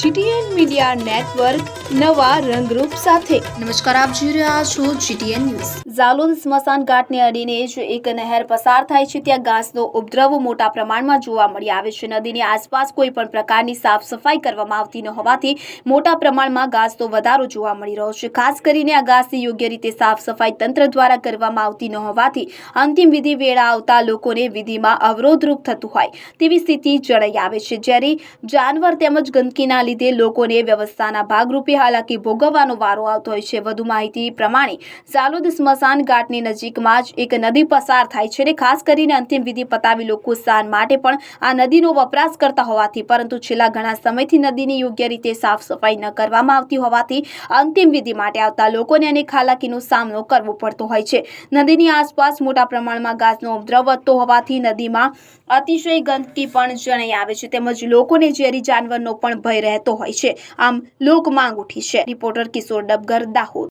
GTN media network નવા રંગરૂપ સાથે. નમસ્કાર આપ જોઈ રહ્યા છો જીટીએન ન્યૂઝ. ઝાલોદ સ્મશાન ઘાટને અડીને જ એક નહેર પસાર થાય છે ત્યાં ઘાસનો ઉપદ્રવ મોટા પ્રમાણમાં જોવા મળી આવે છે. નદીની આસપાસ કોઈ પણ પ્રકારની સાફ સફાઈ કરવામાં આવતી ન હોવાથી મોટા પ્રમાણમાં ઘાસનો વધારો જોવા મળી રહ્યો છે. ખાસ કરીને આ ઘાસની યોગ્ય રીતે સાફ સફાઈ તંત્ર દ્વારા કરવામાં આવતી ન હોવાથી અંતિમ વિધિ વેળા આવતા લોકોને વિધિમાં અવરોધરૂપ થતું હોય તેવી સ્થિતિ જણાઈ આવે છે. જ્યારે જાનવર તેમજ ગંદકીના લીધે લોકોને વ્યવસ્થાના ભાગરૂપે હાલાકી ભોગવવાનો વારો આવતો હોય છે. વધુ માહિતી પ્રમાણે સાલોદ સ્મશાન ઘાટની નજીકમાં જ એક નદી પસાર થાય છે અને ખાસ કરીને અંતિમ વિધિ પતાવી લોકો સ્નાન માટે પણ આ નદીનો વપરાશ કરતા હોવાથી, પરંતુ છેલ્લા ઘણા સમયથી નદીની યોગ્ય રીતે સાફ સફાઈ ન કરવામાં આવતી હોવાથી અંતિમ વિધિ માટે આવતા લોકોને અનેક હાલાકીનો સામનો કરવો પડતો હોય છે. નદીની આસપાસ મોટા પ્રમાણમાં ગાજનો ઉપદ્રવ વધતો હોવાથી નદીમાં અતિશય ગંદકી પણ જણાઈ આવે છે. તેમજ લોકોને ઝેરી જાનવરનો પણ ભય રહેતો હોય છે. આમ લોક માંગ ઉઠી છે. રિપોર્ટર કિશોર ડબગર દાહોદ.